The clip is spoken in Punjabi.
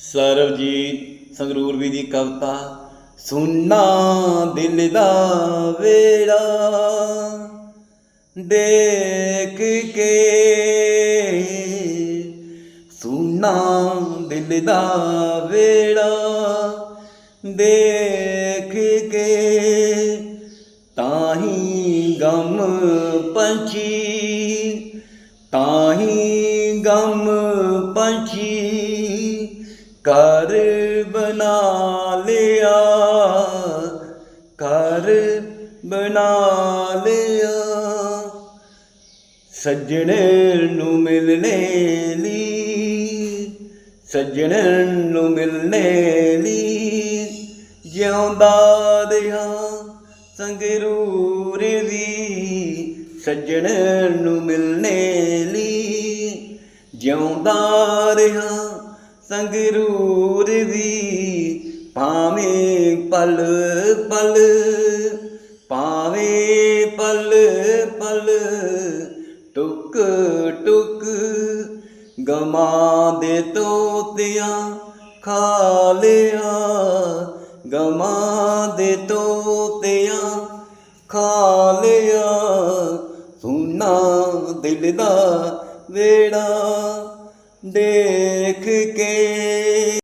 ਸਰਬਜੀਤ ਸੰਗਰੂਰ ਵੀ ਦੀ ਕਵਿਤਾ ਸੁਨਾ ਦਿਲ ਦਾ ਵੇੜਾ ਦੇਖ ਕੇ ਸੁਨਾ ਦਿਲ ਦਾ ਵੇੜਾ ਦੇਖ ਕੇ ਤਾਹੀ ਗਮ ਪੰਛੀ, ਤਾਹੀ ਗਮ ਪੰਛੀ। ਕਰ ਬਣਾ ਲਿਆ ਕਰ ਬਣਾ ਲਿਆ। ਸੱਜਣ ਨੂੰ ਮਿਲਣੇ ਲਈ, ਸੱਜਣ ਨੂੰ ਮਿਲਣੇ ਲਈ ਜਿਉਂਦਾ ਰਿਹਾ ਸੰਗਰੂਰ ਵੀ ਸੱਜਣ ਨੂੰ ਮਿਲਣੇ ਲਈ ਜਿਉਂਦਾ ਰਿਹਾ ਸੰਗਰੂਰ ਵੀ ਭਾਵੇਂ ਪਲ ਪਲ, ਭਾਵੇਂ ਪਲ ਪਲ ਟੁਕ ਟੁਕ ਗਮਾਂ ਦੇ ਤੋਤਿਆਂ ਖਾ ਲਿਆ, ਗਮਾਂ ਦੇ ਤੋਤਿਆਂ ਖਾ ਲਿਆ। ਸੁਨਾ ਦਿਲ ਦਾ ਵੇੜਾ ਦੇਖ ਕੇ।